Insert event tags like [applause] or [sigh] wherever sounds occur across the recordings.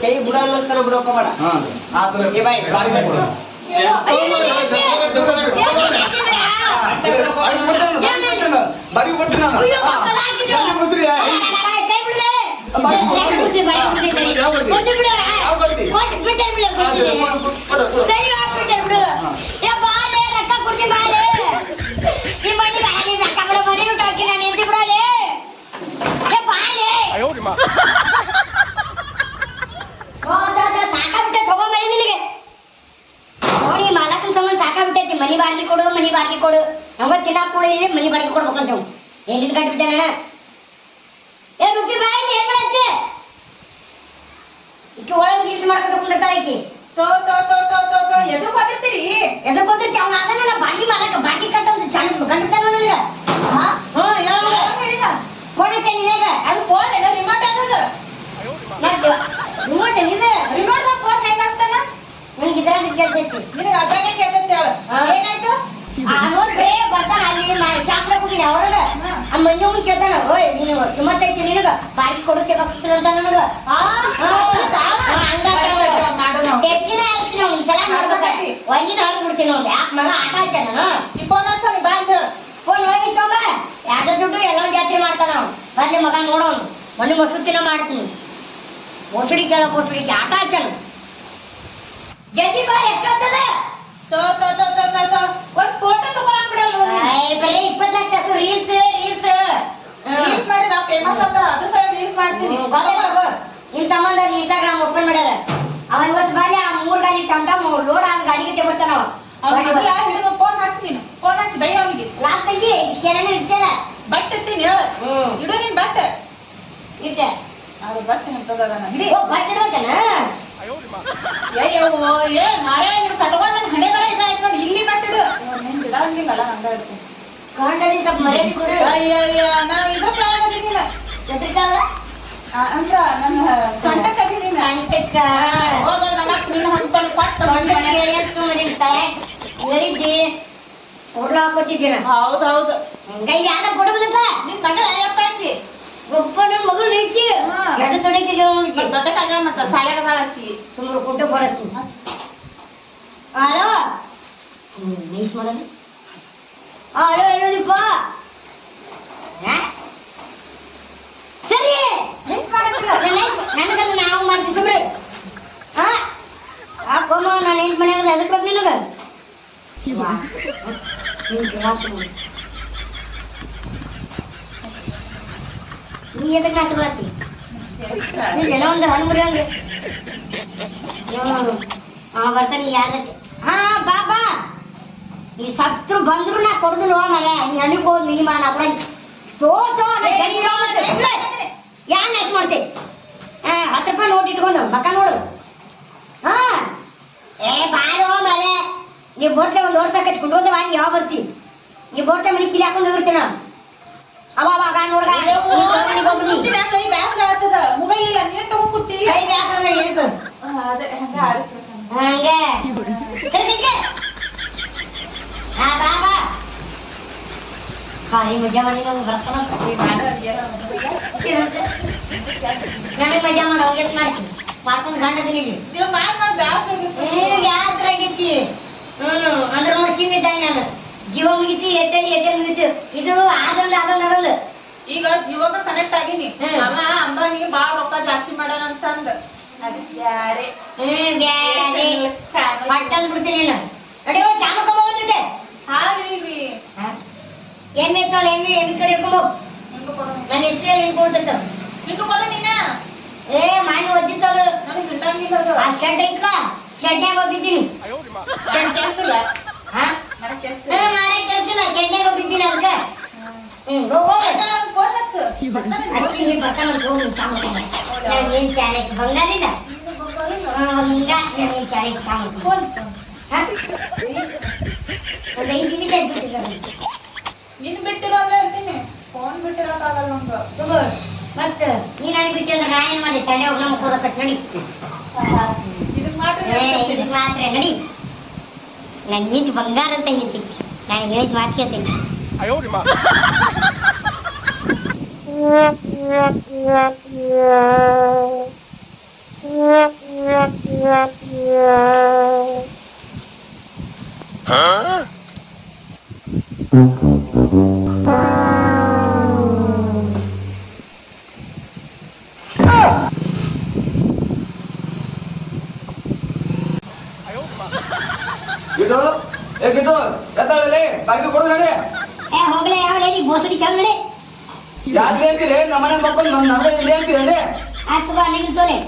ಕೈ ಬಿಡಲ್ಲ ಅಂತಾನೆ ಬಿಡೋಕ ಬೇಡ ಹಾ ಆತರ ಏ ಬಾಯ್ ಬಾರಿ ಬಾಯ್ ಕೊಡು. ಬಾರಿ ಕೊಟ್ಟು ನಾನು ಎಲ್ಲಿ ಬಿಡ್ತೀರಿ? ಸಾಕಾಗ್ಬಿಟ್ಟೈತಿ ಮನಿ ಬಾಡಿಗೆ ಕೊಡು ಮನಿ ಬಾಡಿಗೆ ಕೊಡು ಕೊಡು ಇಲ್ಲಿ ಮನಿ ಬಾಡಿಗೆ ಕೊಡ್ಬೇಕಂತ ಎಲ್ಲಿಂದ ಕಟ್ಬಿಟ್ಟೆ ಏ ರುಪಿ ಬಾಯಿ ಏನ್ ಈಕೆ ಒಳಗೆ ರೀಲ್ಸ್ ಮಾಡ್ಕೊತ ಕುಂದಿರ್ತಾಳೆ ಈಕೆ. ತೋ ತೋ ತೋ ತೋ ತೋ ತೋ ಎದಕ್ ಹೋದಿರ್ತೀರಿ ಎದಕ್ ಹೋದ್ರಿ ಅವ್ನ ಅದನ್ನೆಲ್ಲ ಬಾಡಿಗೆ ಮಾಡಕ ಬಾಡಿಗೆ ಕಟ್ಟೋದು ಚಂದ ಗಂಡತಾನ ನನಗ ಹಾ ಹ್ಞೂ ಹೇಳು ಹೇಳಿದ ಫೋನ್ ಹಚ್ಚ ನಿನಗ ಅದು ಫೋನ್ ಏನೋ ರಿಮೋಟ್ ಆಗದ ರಿಮೋಟ್ನಿಂದ ರಿಮೋಟ್ ಫೋನ್ ಹೆಂಗ ಆಗ್ತಾನ ನನಗೆ ಇದ್ರಾಗ ಕೇಳ್ತೈತಿ ನಿನಗ ಅದಾಗ ಕೇಳ್ತಂತ ಹೇಳು ಹಾ. ಏನಾಯ್ತು ಆ ನೋಡ್ರಿ ಬರ್ತಾನ ಅಲ್ಲಿ ಶಾಪ್ರ ಕುಡಿನ ಅವ್ರಗ ಆ ಮಂಜು ಮುಂದ್ ಕೇಳ್ತಾನ ಓಯ್ ನೀನು ಸುಮತ್ತೈತಿ ನಿನಗ ಬಾಡಿಗೆ ಕೊಡಕ್ಕೆ ಬಗ್ಸ್ತಾನ ಅಂತ ನನಗ ಆ, ಹೌದಾ? ಮಾಡು ನಾವು. ತೆಗ್ಗಿನ ಹಾಕ್ತೀನಿ ಅವ್ನಿಗೆ ಈ ಸಲ ಒಯ್ದಿನ ಹಾಕಿ ಬಿಡ್ತೀನಿ ಅವ್ನು ಯಾಕೆ ಮಗ ಆಟ ಆಡ್ತಾನ ನಾನು ಅಂತ ಹೇಳು ಫೋನ್ ಹೋಗಿ ತೊಂಬ ಯಾವ್ದೋ ದುಡ್ಡು ಎಲ್ಲೋ ಜಾತ್ರೆ ಮಾಡ್ತಾನ ಅವ್ನು. ಬರ್ಲಿ ಮಗ ನೋಡೋನು. ಮೊನ್ನೆ ಮೊಸರು ಮಾಡ್ತೀನಿ. ಮೊಸಡಿ ಕೇಳ ಮೊಸಡಿ ಆಟ ಆಡ್ತಾನ ಜಲ್ದಿ ಬಾ ಎಷ್ಟಾಗ್ತದ ತೋ ತೋ ತೋ ತೋ ತೋ ತೋ. ಒಂದ್ ಫೋಟೋ ತಗೊಳಕ್ ಬಿಡಲ್ಲ ಅವ್ನು. ಏಯ್, ಬರೀ ಇಪ್ಪತ್ನಾಲ್ಕು ತಾಸು ರೀಲ್ಸ್ ರೀಲ್ಸ್ ರೀಲ್ಸ್ ಮಾಡಿ ನಾವು ಫೇಮಸ್ ಅದು ಸಹ ರೀಲ್ಸ್ ಮಾಡ್ತೀನಿ. ನಿಮ್ ಸಂಬಂಧ ಇನ್ಸ್ಟಾಗ್ರಾಮ್ ಓಪನ್ ಮಾಡ್ಯಾರ. ಅವ ಇವತ್ತು ಬಾರಿ ಆ ಮೂರ್ ಗಾಡಿ ಟಮ್ ಟಮ್ ಲೋಡ್ ಆದ ಗಾಡಿಗೆ ತೆಬಿಡ್ತಾನ ಅವ್ನು ಅವ ಫೋನ್ ಹಚ್ಚಿ ನೀನು? ಫೋನ್ ಹಚ್ಚಿ ಬೈ ಅವನಿಗೆ. ಲಾಸ್ಟ್ ತೆಗಿ ಕೆರೆನ ಇರ್ತದ ಬಟ್ ಇಡ್ತೀನಿ ಹೇಳು. ಇಡು ನೀನ್ ಬಟ್ ಇರ್ತ ಅದು ಬಟ್ ಹಿಡಿ. ಓ ಬಟ್ಟಿಡ್ಬೇಕನ ಅಯ್ಯೋ ಏ ಮಾರೇ ನೀನು ಕಟ್ಕೊಂಡ್ ನನ್ ಹಣೆ ಬರ ಇದಾಯ್ತು ನೋಡಿ. ಇಲ್ಲಿ ನಿನ್ ಬಿಡಂಗಿಲ್ಲಲ್ಲ ಹಂಗ ಇಡ್ತೀನಿ ಕಾಂಡಡಿ ಸ್ವಲ್ಪ ಮರ್ಯಾದೆ ಕೊಡು. ಅಯ್ಯೋ ಅಯ್ಯೋ ನಾವು ಇದ್ರ ಪ್ರಾಯದಿಲ್ಲ ಎದ್ರಿಕಾಲ ಅಂದ್ರ ನನ್ನ ಸೊಂಟ ಕದಿನಿ ಕಾಣಿಸ್ತಕ್ಕ ಹೋಗ ನನ್ನ ನಿನ್ನ ಕೊಟ್ಟು ಎಷ್ಟು ಹೇಳಿದ್ದಿ ಹಾಕೋತಿದ್ದೀನ ಹೌದ್ ಹೌದು. ಕೈ ಯಾವ್ದ ಕೊಡ್ಬೇಕಂತ ನಿನ್ ಮಗಳ ಅಯ್ಯಪ್ಪ ಅಂತಿ ಒಬ್ಬ ನನ್ನ ಮಗಳು ಹಾ. ಎಡ ತೊಡಗಿದ್ದೆ ದೊಡ್ಡಕಾಗ ಮತ್ತ್ ದೊಡ್ಡ ಕಾಗ ಮತ್ತ ಸಾಲ್ಯಾಗ ಹಾಕಿ ಸುಮ್ಮನೆ ಕುಂಟು ಬರಸ್ತೀನಿ ಹಲೋ? ಹ್ಮ್ ನೈಸ್ ಮಾಡೋದು ಹಲೋ ಹೇಳೋದಿಪ್ಪ. ಹಾ? ಸರಿ ನನಗಲ್ಲ ನಾವು ಮಾಡ್ತೀವಿ ಸುಮ್ರಿ ಹಾ? ಕೋಮ ನಾನು ಎಂಟು ಮನೆ ಅದಕ್ಕೆ ಬೇಕು ನಿನಗ. ನೀ ಎದಕ್ಕೆ ನಾಚ ಬರ್ತಿ ಏನೋ ಒಂದು ಹಲ್ಮುರಿ ಹಂಗೆ. ಅವ ಬರ್ತಾನೆ ಯಾರಕ್ಕೆ ಹಾ ಬಾ ಬಾ. ನೀ ಸತ್ರು ಬಂದ್ರು ನಾ ಕೊಡುದಿಲ್ಲ ಮರ ನೀ ಹಣ್ಣಿಗೆ ಹೋದ್ ಮಿನಿಮ ನಾ ಕೊಡ ತೋ ತೋ ಯಾ ನೆಕ್ಸ್ಟ್ ಮಾಡ್ತೆ? ಹಾ ಹತ್ತು ರೂಪಾಯಿ ನೋಟ್ ಇಟ್ಕೊಂಡು ಮಕ್ಕ ನೋಡು. ಹಾ. ಏ ಬಾರೋ ಮರೆ. ನೀವು ಬೋಟ್ಲೆ ಒಂದು ನೋಡ್ತಾ ಕಟ್ಕೊಂಡು ಹೋದ ವಾಗಿ ಯಾವ ಬರ್ತಿ? ನೀವು ಬೋಟ್ಲೆ ಮನೆ ಕಿಲಿ ಹಾಕೊಂಡು ಹೋಗಿರ್ತೀನ? ಅವ ಅವಾಗ ನೋಡ್ಗ. ಆಗ್ತದ. ಮೊಬೈಲ್ ಇಲ್ಲ ನೀವೇ ತಗೊಂಡ್ ಕೂತೀರಿ ಕೈ ಹಂಗೆ ಹಾ ಬಾಬಾ ಮಜಾ ಮಾಡಿ ನಮ್ಗೆ ಬರ್ತಾನ ನನಗೆ ಮಜಾ ಮಾಡಿ ಹೋಗಿ ಮಾಡ್ತೀನಿ. ಮಾಡ್ಕೊಂಡು. ಏ ಬ್ಯಾಸ್ರ ಆಗೈತಿ ಹ್ಮ್ ಅಂದ್ರೆ ನೋಡಿ ಸೀಮಿತ ನಾನು. ಜೀವ ಮುಗಿತಿ ಎಟ್ಟಲ್ಲಿ ಎಟ್ಟೆ ಮುಗಿತು. ಇದು ಅದೊಂದು ಅದೊಂದು ಅದೊಂದು ಈಗ ಜೀವನ ಕನೆಕ್ಟ್ ಆಗಿನಿ. ಹ್ಮ್. ಅವ ಅಂಬಾನಿಗೆ ಬಾಳ ರೊಕ್ಕ ಜಾಸ್ತಿ ಮಾಡ್ಯಾನ ಅಂತಂದ. ಅದಕ್ಕೆ ಯಾರೇ ಹ್ಮ್ ಬ್ಯಾರೆ. ಪಟ್ಟಲ್ ಬಿಡ್ತೀನಿ ನಾನು ನೋಡಿ ಚಾಮಕ ಮಾಡ್ಕೊಂಬೋಗ್ಬಿಟ್ಟೆ ಹಾರಿ ಎಮ್ಮೆ ಇರ್ತಾವಲ್ಲ ಎಮ್ಮೆ ಎಮ್ಮೆ ಕಡೆ ಇಟ್ಕೊಂಬೋಗ್ ನಿಂಗೂ ಕೊಡು. ನನ್ನ ಹೆಸರು ಕೊಡ್ತೈತ ನಿಂಗೂ ಕೊಡು ನೀನ. ಏ ಮಾಡಿ ಒದ್ದಿತ್ತವಳು ನನಗೆ ಗಿಟ್ಟಂಗಿಲ್ಲ ಅದು. ಆ ಶೆಡ್ ಐತ್ಲ ಶೆಡ್ನ್ಯಾಗ ಹೋಗಿದ್ದೀನಿ ಶೆಡ್ ಕೆಲ್ಸಿಲ್ಲ. ಹಾ? ನನಗ್ ಕೆಲ್ಸಿಲ್ಲ ಶೆಡ್ನ್ಯಾಗ ಹೋಗಿದ್ದೀನಿ ಅದಕ್ಕೆ. ಹ್ಮ್ ಹೋಗ್ ಫೋನ್ ಹಚ್ಚು ಅಚ್ಚಿ ನೀನ್ ಬರ್ತಾನ ಹೋಗಿ ಚಾ ಏನ್ ಚಾಣಕ್ಯ ಬಂಗಾರಿಲ್ಲ ಹಿಂಗ ನಾನು. ಹಾ? ಒಂದ್ ಐದು ನಿಮಿಷ ನಿನ್ ಬಿಟ್ಟಿರೋ ಅಂದ್ರೆ ಇರ್ತೀನಿ ಫೋನ್ ಬಿಟ್ಟಿರೋಕ್ಕಾಗಲ್ಲ ನಮ್ಗೆ. ತುಂಬ ಮತ್ತ ನೀ ನನಗೆ ಬಿಟ್ಟು ಅಂದ್ರೆ ನಾ ಏನ್ ಮಾಡಿ ತಲೆ ಹೋಗಿ ಮುಖದ ಹೋಗಕ್ಕ ನಡಿ. ಇದಕ್ ಮಾತ್ರ ಏ, ಇದಕ್ ಮಾತ್ರ ನಡಿ. ನಾನು ನಿಂತು ಬಂಗಾರ ಅಂತ ಹೇಳ್ತೀನಿ. ನಾನು ಹೇಳಿದ ಮಾತು ಕೇಳ್ತೀನಿ. 哎 ಮಕ್ಕಳು ನನ್ನ ನನ್ನ ಇಲ್ಲಿ ಅಂತೀರಲ್ಲಿ ಆಯ್ತು ಬಾ ನಿಂಗೆ ತೋಲೆ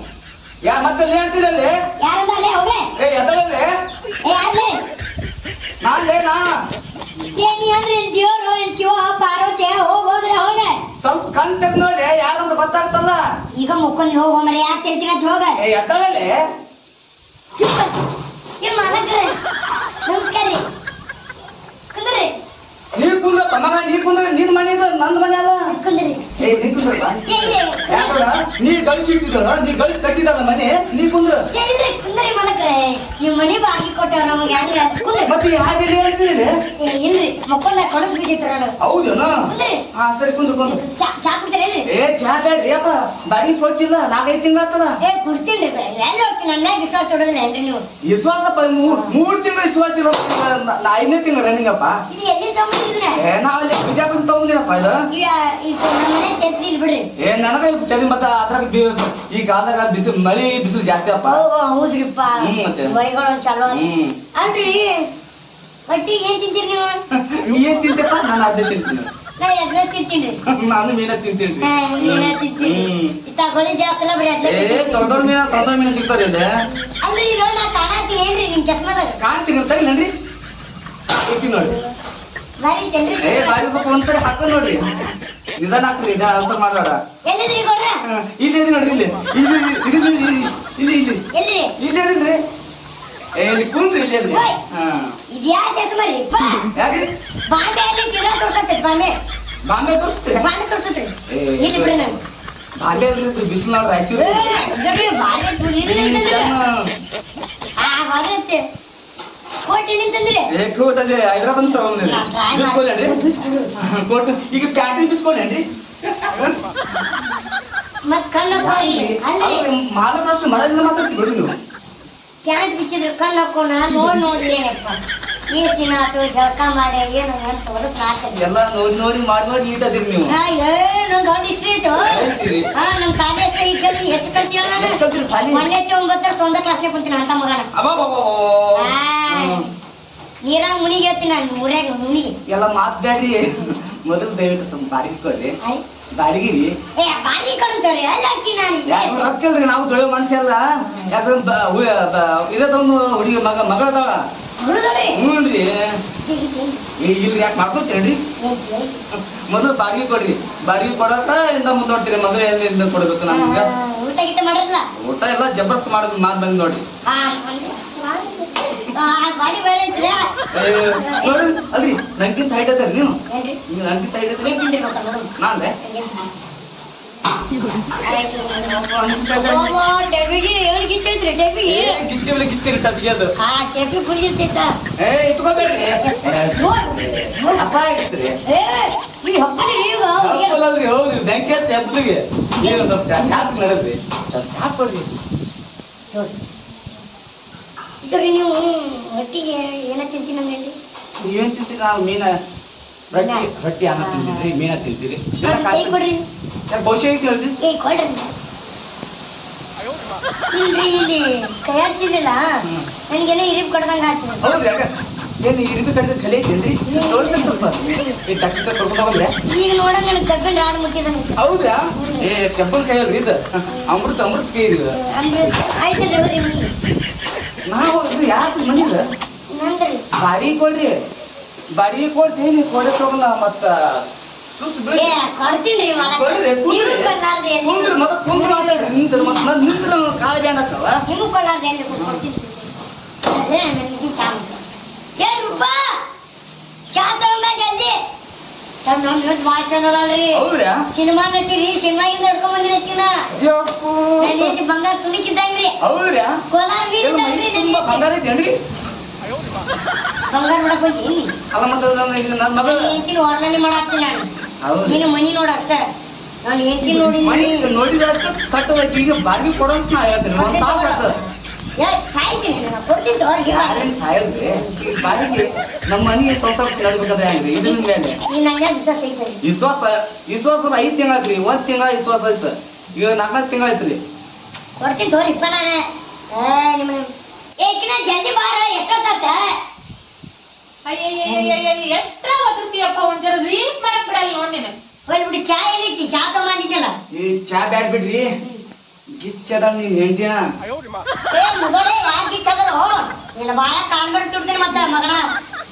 ಯಾ ಮತ್ತೆ ಇಲ್ಲಿ ಅಂತೀರಲ್ಲಿ ಯಾರಂದ ಅಲ್ಲೇ ಹೋಗ್ಲೇ. ಏ ಎತ್ತಾಳಲ್ಲಿ ಏ ಅಲ್ಲೇ. ನಾನ್ಲೇ ನಾ? ಏ ನೀ ಅಂದ್ರೆ ದೇವ್ರು ಏನ್ ಶಿವ ಪಾರ್ವತಿ ಹೋಗ್ ಹೋದ್ರೆ ಹೋಗ ಸ್ವಲ್ಪ ಕಣ್ ತೆಗ್ದು ನೋಡಿ ಯಾರಂತ ಗೊತ್ತಾಗ್ತಲ್ಲ? ಈಗ ಮುಕ್ಕೊಂಡ್ ಹೋಗೋ ಮರೆ ಯಾಕೆ ತಿಳ್ತೀನಿ ಅಂತ ಹೋಗ. ಏ ಎತ್ತಾಳಲ್ಲಿ ಏನ್ ಮಾಲಕ್ರೆ ನಮಸ್ಕಾರ ರೀ. ಕುಂದ್ರಿ. ನೀ ಕುಂದ್ರ ತಮ್ಮ ನೀ ಕುಂದ್ರ ನಿನ್ ಮನೆ ಇದು ನಂದ್ ಮನೆ ಏ ನೀ ಗಳಿಸಿ ಗಳಿಸಿ ಮನೆ ನೀ ಕುಂದ್ರ. ಕುಂದ್ರಿ ಮಾಲಕ್ರೆ. ನಿಮ್ ಮನಿ ಬಾಗಿ ಕೊಟ್ಟವ್ರ ನಮಗೆ ಮತ್ತೆ ಇಲ್ಲಿ? ಹೇಳ್ತೀನಿ ಇಲ್ರಿ ಹೌದೇನ? ಕುಂದ್ರಿ. ಹಾ ಸರಿ ಕುಂದ್ರ ಕುಂದ್ರ. ಚಾ ಕುಡ್ತೀರೇನ್ರಿ ಏ ಚಾ ಬೇಡ್ರಿ ಅಪ್ಪ ಬಾರಿ ಕೊಟ್ಟಿಲ್ಲ ನಾಲ್ಕೈದು ತಿಂಗಳಾತಲ್ಲ ಏ ಕುಡ್ತೀನಿ ಎಲ್ಲಿ ಹೋಗ್ತೀನಿ ಮ್ಯಾಗ ವಿಶ್ವಾಸ ತೊಡೋದಿಲ್ಲ ನೀವು? ವಿಶ್ವಾಸ ಪ- ಮೂರ್ ತಿಂಗಳು ವಿಶ್ವಾಸ ಇರೋ ನಾ ಐದನೇ ತಿಂಗಳು ರನ್ನಿಂಗಪ್ಪ ಇದು ಎಲ್ಲಿ ತಗೊಂಡಿದ್ರೆ ಅಲ್ಲಿ ಬಿಜಾಪುರ ತಗೊಂಡಿನಪ್ಪ ಇದು? ಏ ನನಗ ಚಳಿ ಮತ್ತ ಅದ್ರಾಗ ಈ ಕಾಲದಾಗ ಬಿಸಿಲು ಮಳಿ ಬಿಸಿಲು ಜಾಸ್ತಿ ಅಪ್ಪ. ಹೌದ್ರಿಪ್ಪ. ಹ್ಮ್, ಮತ್ತೆ? ಮೈಗಳು ಚಲೋ ಅಲ್ರಿ ಹೊಟ್ಟಿಗೆ ಏನ್ ತಿಂತೀರಿ ನೀವು? [laughs] ಏನ್ ತಿಂತಪ್ಪ ನಾನು ಅದೇ ತಿಂತೀನಿ. [laughs] ನಾನು ಮೀನ ತಿಂತೀನಿ. ದೊಡ್ಡ ದೊಡ್ಡ ಮೀನ ಸಣ್ಣ ಮೀನ ಸಿಗ್ತಾರೆ ನಾ ಕಾಣತೀನಿ ತಗಿಲನ್ರಿ ಇರ್ತೀನಿ ನೋಡಿ. ಏ ಬಾರಿ ಸ್ವಲ್ಪ ಒಂದ್ಸರಿ ಹಾಕೋ ನೋಡ್ರಿ. ನಿಧಾನ ಹಾಕ್ರಿ ನಿಧಾನ ಅಂತ ಮಾಡ್ಬೇಡ. ಇಲ್ಲಿ ಇದೆ ನೋಡ್ರಿ ಇಲ್ಲಿ. ಇಲ್ಲಿ ಇಲ್ಲಿ ಇಲ್ಲಿ ಇಲ್ಲಿ ಇಲ್ಲಿ ಇಲ್ಲಿದ್ರಿ ಏ ಇಲ್ಲಿ ಕುಂದ್ರಿ ಇಲ್ಲಿ ಇದ್ರಿ ಯಾಕ್ರಿ ಬಾಂಬೆ. ತೋರಿಸ್ತೀರಿ? ಬಾಂಬೆ ತೋರ್ಸತ್ರಿ ಬಾಂಬೆ ಬಿಸಿಲು ರಾಯಚೂರು ತಗೊಂಡಿರಿ ಕೋಟ್ ಈಗ ಪ್ಯಾಂಟಿನ ಬಿಚ್ಕೊಳ್ಳಿ ಮತ್ ಕಣ್ಣು ಹೋಗಿ ಅಲ್ಲಿ ಮಾಲಕಷ್ಟು ಮರದಿಂದ ಮಾತಾಡ್ತೀವಿ ಬಿಡಿ ನೀವು ಪ್ಯಾಂಟ್ ಬಿಚ್ಚಿದ್ರೆ ಕಣ್ಣಕ್ಕೋಣ ನೋಡ್ ನೋಡಿ ಏನಪ್ಪ. ಈ ದಿನ ಆತು ಜಳಕ ಮಾಡಿ ಏನು ಅಂತ ಎಲ್ಲ ನೋಡಿ ನೋಡಿ ಮಾಡಿ ನೋಡಿ ನೀಟ್ ಅದೀರಿ ನೀವು. ಹಾ ಏ ನಂಗ್ ದೊಡ್ಡ ಇಷ್ಟ ಐತು ಹೇಳ್ತೀರಿ? ಹಾ ನಮ್ ಕಾಲೇಜ್ ಎಷ್ಟು ಕಲ್ತೀವ ಕಲ್ತೀರಿ ಶಾಲಿ? ಮೊನ್ನೆ ಒಂಬತ್ತರ ಒಂದ ಕ್ಲಾಸ್ಗೆ ಕುಂತೀನಿ ಅಂತ ಮಗನ ಅಬ್ಬಬ್ಬಬ್ಬಬ್ಬ. ಆ, ಹ್ಮ್. ನೀರಾಗ ಮುನಿಗೆ ಹೇಳ್ತೀನಿ ನಾನು ಊರಾಗ ಮುನಿಗೆ. ಎಲ್ಲ ಮೊದಲು ದಯವಿಟ್ಟು ಸ್ವಲ್ಪ ಬಾಡಿಗೆ ಕೊಡ್ರಿ. ಆಯ್. ರೀ ಏ ಬಾರಿ ಅಲ್ಲ ಹಾಕಿ ನಾನು? ಯಾರು ರೊಕ್ಕ ಇಲ್ರಿ ನಾವು ತೊಳೆಯೋ ಮನುಷ್ಯ ಅಲ್ಲ. ಯಾಕಂದ್ರೆ ಇರೋದೊಂದು ಹುಡುಗಿ ಮಗ ಮಗಳದಾಳ. ಹುಡುಗರೇ ಹ್ಞೂನ್ರಿ. ಈ ಇಲ್ಲಿ ಯಾಕೆ ಮಾಡ್ಕೋತೇನ್ರಿ ಮೊದಲು ಬಾಡಿಗೆ ಕೊಡ್ರಿ. ಬಾಡಿಗೆ ಕೊಡಕ ಇಂದ ಮುಂದೆ ನೋಡ್ತೀರಿ ಮದುವೆ ಎಲ್ಲಿಂದ ಕೊಡ್ಬೇಕು ನಮ್ಗೆ? ಊಟ ಗೀಟ ಮಾಡಿರಲ್ಲ ಊಟ ಎಲ್ಲ ಜಬರ್ದಸ್ತ್ ಮಾಡೋದು ಮಾತು ಬಂದ್ ನೋಡ್ರಿ ಅಲ್ರಿ ನಂಗಿಂತ ಹೈಟ್ ಅದಾರ ನೀವು ನಂಗಿಂತ ಹೈಟ್? ನಾನ್ರೆ ಆಯ್ತು. ಅವ್ವ, ಡೆಬ್ಬಿಗೆ ಏನ್ ಗಿತ್ತೈತ್ರಿ ಡೆಬ್ಬಿಗೆ? ಏ ಆ ಇಟ್ಕೋಬೇಡ್ರಿ. ಅಪ್ಪ ಆಗಿತ್ರಿ. ಏ, ಈ ಹಬ್ಬಲಿ ಈಗ ಅವ್ರಿಗೆ- ಹೌದಲ್ರಿ ಹೌದ್ರಿ ಬೆಂಕಿ ಹಚ್ಚಿ ಹಬ್ಬಲಿಗೆ ಏನು ಸ್ವಲ್ಪ ಹ್ಯಾಕ್ ನಡೆದ್ರಿ ಹ್ಯಾಕ್ ಕೊಡ್ರಿ. ಇದ್ರಿ ನೀವು ಹೊಟ್ಟಿಗೆ ಏನ ತಿಂತೀನಿ ತಿಂತೀರಿ ನಾವು? ಮೀನ. ರೊಟ್ಟಿ ರೊಟ್ಟಿ ಅನ್ನ ತಿಂತೀರಿ ಮೀನ ತಿಂತೀರಿ. ಕೊಡ್ರಿ ಬಹುಶಃ ಐತಿ ಏ ಕೊಡ್ರಿ ಇಲ್ರಿ ಇಲ್ಲಿ ಕೈಯಾಡ್ಸಿದ್ರಲ್ಲ ಹ್ಮ್. ನನಗೇನೋ ಇರಿಪ್ ಕೊಡ್ದಂಗ ಆಯ್ತು. ಹೌದು ಯಾಕ? ಏನು ರೀತಿ ಕಡಿದ ಕಲೆ ಐತೇನ್ರಿ ತೋರಿಸ್ತೀನಿ ಸ್ವಲ್ಪ. ಈ ಡಾಕ್ಟರ್ ಕರ್ಕೊಂಡು ಹೋಗಲ್ರೆ ಈಗ ನೋಡಂಗ ನನಗೆ ಕಬ್ಬಿನ ರಾಡ್ ಮುಟ್ಟಿದಂಗ ಹೌದಾ ಏ ಕೆಂಪನ್ ಕೈ ಅಲ್ರಿ ಇದು. ಅಮೃತ ಅಮೃತ ಕೈ ಇದು. ಅಂದ್ರೆ ಆಯ್ತಲ್ರಿ ಹೋಗ್ರಿ ನೀವು ಇದು ಯಾಕೆ ಮನಿದ ನಂದ್ರಿ. ಬಾಡಿಗೆ ಕೊಡ್ರಿ. ಬಾರಿ ಕೊಡ್ತೀನಿ ಕೊಡೆ ಹೋಗಲ್ಲ ಮತ್ತ ಕುಂದ್ರಿ ಎಲ್ಲಿ? ಕುಂದ್ರಿ ಮಾತಾಡ್ರಿ ನಿಂತ್ರ ಮತ್ತ ನಿಂತ್ರ ಕಾಲ ಬ್ಯಾಂಡ್ ಹಾಕವ ಸಿನಿಮಾ ನಟಿರಿ ಬಂಗಾರ ತುಣಿಕಿದ್ದಂಗ್ರಿ ಕೋಲಾರ. ಬಂಗಾರ ಬಂಗಾರ ನೋಡಕ್ ಹೋಗಿ ಅಲ್ಲ ಮತ್ತೆ ನನ್ನ ಈಗ ನನ್ನ ಮಗ ನನ್ನ ವರ್ಣನೆ ಮಾಡಾಕ್ತೀನಿ ನಾನು. ಹೌದು. ನೀನು ಮನಿ ನೋಡ ಅಷ್ಟೇ. ನಾನು ಹೆಂಡತಿ ಮನೆ ನೋಡಿದ್ದೀನಿ ನೋಡಿದ ಕಟ್ಟದ ಈಗ ಬಾಡಿಗೆ ಕೊಡೋಂತ ನಾ ಹೇಳ್ತೀನಿ. ಒಂದ್ ತಾಸು ಆಗ್ತದ ಏ ಕೊಡ್ತೀನಿ ತೋರಿ ಯಾರೇನ್ ಸಾಯಲ್ರಿ ಈ ಬಾಡಿಗೆ ನಮ್ಮ ಮನೆಗೆ ಸಂಸಾರ ನಡ್ಬೇಕಾದ್ರೆ ಹೆಂಗ್ರಿ? ಇದ್ರ ಮೇಲೆ ನೀನ್ ನಂಗೆ ವಿಶ್ವಾಸ ಐತೆ? ವಿಶ್ವಾಸ ವಿಶ್ವಾಸ ಐದ್ ತಿಂಗಳ ಐತ್ರಿ ಒಂದ್ ತಿಂಗಳ ವಿಶ್ವಾಸ ಐತ ಈಗ ನಾಲ್ಕು ಕೊಡ್ತೀನಿ ತೋರಿ ಇಪ್ಪ ನಾನೇ. ಏ ನಿಮ್ಮ ಏ ಕಿನ ಜಲ್ದಿ ಬಾರ ಎಷ್ಟೊತ್ತಾತ ಅಯ್ಯಯ್ಯಯ್ಯಯ್ಯ ಎಟ್ಟ ಒದರ್ತೀಯಪ್ಪ ಒಂದ್ ಜರ ರೀಲ್ಸ್ ಮಾಡಕ್ ಬಿಡಲ್ಲ ನೋಡ್ ನೀನು. ಹೋಗಿ ಬಿಡಿ ಚಾ ಏನೈತಿ ಚಾ ತಗೊಂಡಿದ್ದಲ್ಲ ಈ ಚಾ ಬ್ಯಾಡ್ ಬಿಡ್ರಿ. ಗಿಚ್ಚದ ನೀನ್ ಹೆಂಡ್ತಿನ ಏ ಮಗಳೇ ಯಾಕೆ ಗಿಚ್ಚದೋ ನಿನ್ನ ಬಾಯ ಕಾಣ್ಬಿಟ್ಟು ಮತ್ತ ಮಗನ.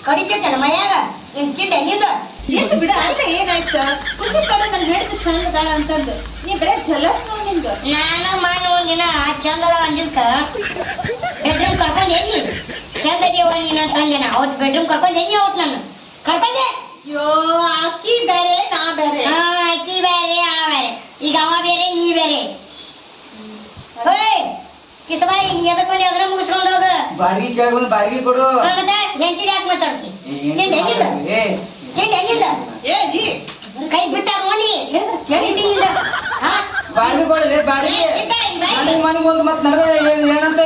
ಕಡಿತೈತಲ್ಲ ಮೈಯಾಗ? ನಿನ್ ತಿಂಡೆ ನಿಂದು ಬಿಡ ಅಂದ್ರೆ ಏನಾಯ್ತು? ಖುಷಿ ಪಡ ನನ್ ಹೆಂಡತಿ ಚಂದ ಅದಾಳ ಅಂತಂದು. ನೀ ಬರೇ ಜಲಸ್ ನಿಂದು. ನಾನು ಮಾಡಿ ಒಂದಿನ ಚಂದದ ಅಂದಿದ್ಕ. ಬೆಡ್ರೂಮ್ ಕರ್ಕೊಂಡ್ ಎಲ್ಲಿ? ಚಂದ ದೇವ ನೀನ ತಂದೆ ನಾ. ಅವತ್ ಬೆಡ್ರೂಮ್ ಕರ್ಕೊಂಡ್ ಎಲ್ಲಿ ಅವತ್ ನಾನು? ಕರ್ಕೊಂಡೆ ಅಯ್ಯೋ ಅಕ್ಕಿ ಬೇರೆ ನಾ ಬೇರೆ. ಹಾ ಅಕ್ಕಿ ಬೇರೆ ಆ ಬೇರೆ. ಈಗ ಅವ ಬೇರೆ ನೀ ಬೇರೆ. ಓಯ್ ಕಿಸಬಾಯಿ ನೀ ಎದಕ್ ಬಂದಿ? ಅದನ್ನ ಮುಗಿಸ್ಕೊಂಡು ಹೋಗ. ಬಾಡಿಗೆ ಕೇಳಿ ಬಾಡಿಗೆ ಕೊಡು. ಮತ್ತೆ ಯಾಕೆ ಮಾತಾಡ್ತಿ? ಹೆಂಗಿದ ಹೆಂಗಿದ ಏ. ಕೈ ಬಿಟ್ಟ ನೋಡಿ. ಹಾ? ಬಾಡಿ ಇಲ್ಲ, ಇಲ್ಲ. ನನಗೆ ಮನೆಗೆ ಒಂದು ಮತ್ತೆ ನಡೆದ ಏನಂತ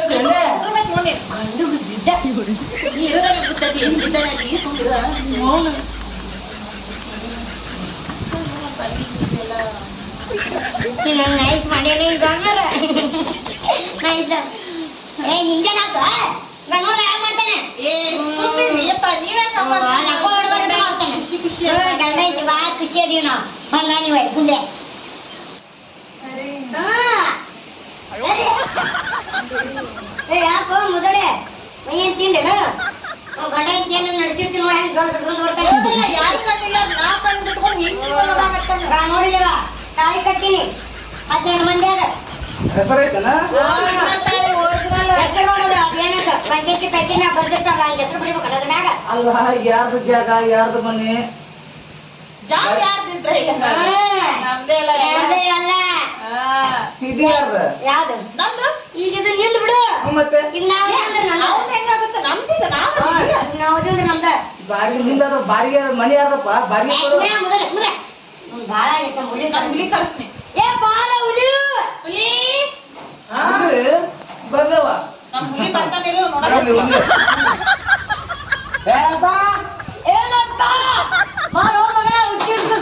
ನೈಸ್ ಮಾಡ್ಯಾನ ನೈಸ್ ಏ ನಾಕ? ಮಾಡ್ತಾನೆ? ಏ ನೀವೇ ಮಾಡ್ತಾನೆ? ಗಂಡ ಐತಿ ಬಾ ಖುಷಿ ಅದೀವಿ ನಾವು. ಬಂದ ನೀವು ಮುಂದೆ ಯಾಕೋ ಮುದಡೆ ಮೈ ಏನ್ ಅವ್ನ್ ಗಂಡ ಏನು ನಡೆಸಿರ್ತೀನಿ ನೋಡಿ ಹೆಂಗ್ ಗಂಡ ಕಟ್ಕೊಂಡು ಬರ್ತಾನೆ ಯಾರು ಕಂಡಿಲ್ಲ ನಾ ಕಂಡು ಬಿಟ್ಕೊಂಡು ಹಿಂಗ್ ನೋಡೋದಾಗತ್ತಂದ್ರೆ ನಾ ನೋಡಿಲ್ಲ ತಾಳಿ ಕಟ್ಟಿನಿ ಹದಿನೆಂಟು ನೋಡಿದ್ರೆ ಅದೇನಂತ ಪಂಚಾಯತಿ ಪೈಕಿ ನಾ ಬರ್ದಿರ್ತಾರ ಹಂಗ ಹೆಸರು ಬರೀಬೇಕು ಅದ್ರ ಮ್ಯಾಗ. ಅಲ್ಲ ಯಾರ್ದು ಜಾಗ ಯಾರ್ದು ಮನೆ? ಜಾಸ್ತಿ ಯಾರ್ದಿದ್ರೆ ಇಲ್ಲ ನಮ್ದೇ ಅಲ್ಲ ಯಾವ್ದೇ ಅಲ್ಲ ಆ, ಇದು ಯಾರ್ದು ಯಾವ್ದು ನಮ್ದು ಈಗ ಇದು ನಿಂದು ಬಿಡು ಹ್ಮ್, ಮತ್ತೆ ಈಗ ನಾವೇ ಅಂದ್ರೆ ನಂದು ಅವ್ನ್ ಹೆಂಗಾಗುತ್ತೆ ನಮ್ದಿದ ನಾವು ನಾವದು ಅಂದ್ರೆ ನಮ್ದ ಬಾಡಿಗೆ ನಿಂದ ಬಾಡಿಗೆ ಮನೆ ಯಾರ್ದಪ್ಪ ಬಾಡಿಗೆ ಕೊಡು ಸುಮ್ನೆ ಮುದ್ರೆ ಸುಮ್ನೆ ಅವ್ನ್ ಬಾಳ ಆಗೈತೆ ಮುಳಿ ನಾನು ಹುಲಿ ಕರ್ಸ್ನಿ ಏ ಬಾಳ ಹುಲಿ ಹುಲಿ ಇದು ಬರ್ಲವ ನಮ್ ಹುಲಿ ಬರ್ತಾನಿಲ್ಲ ಬರಲಿ, ನೋಡೋಣ ಒಂದು. ಏ ಬಾ. ಏನಂತ ಮಾರೋ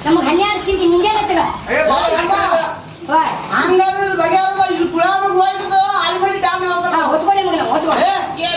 ನಿಮ್ಮ ಮಗು ಏನಂತ ನೋಡು ಏ ನಿಮ್ಮ ಅವ್ನ್ ಪ್ರೇಮ. ಏ, ನಾವು ಮುಂದೆ ನೀನ್ ಮತ್ತೊಂದ್ ಕೂತಿದ್ದೆ, ಲೆಕ್ಕ ನೋಡಿದೆ. ಏನಂದಲ್ಲಪ್ಪ? ಎದಕ್ ಬೈಸ್ತಿ ಅವ್ನಿಗೆ ನಾನ್ ಇಷ್ಟಪಡ ಹತ್ತೀನಿ ಆ? ಇಲ್ಲ ಇಲ್ಲ ಇಲ್ಲ ಯಾರು ಇಷ್ಟಪಡಲ್ಲ? ಇಲ್ಲ ನಾ ಇಷ್ಟಪಡ ತಾಳಿ ಕಟ್ಟಿದ್ರು ನಾನೇ ಎಲ್ಲಿ ಹೇಳ್ತು ಮನೆ ಸುಮ್ಮನೆ ಮನೆ ನೀನೇ ನಿಂಗಲ್ವ ನಮ್ಗೆ ಹನ್ನೆರಡು ಚಿಂತೆ ನಿಂಗೆ ತಗ ಏ, ಬಾ, ಯಮ್ಮ. ಹಂಗಾದ್ರೆ ಇದು ಬಗೆಹರಲ್ಲ, ಇದು ಕುಳಾಮಗ್ ಹೋಯ್ತದ, ಆಲ್ಮಡಿ ಡ್ಯಾಮ್ ಹೋಗ್ಬೇಕು. ಹೊತ್ಕೊಳ್ಳಿ ಮಗನ ಹೊತ್ಕೊಳ್ಳಿ ಏ,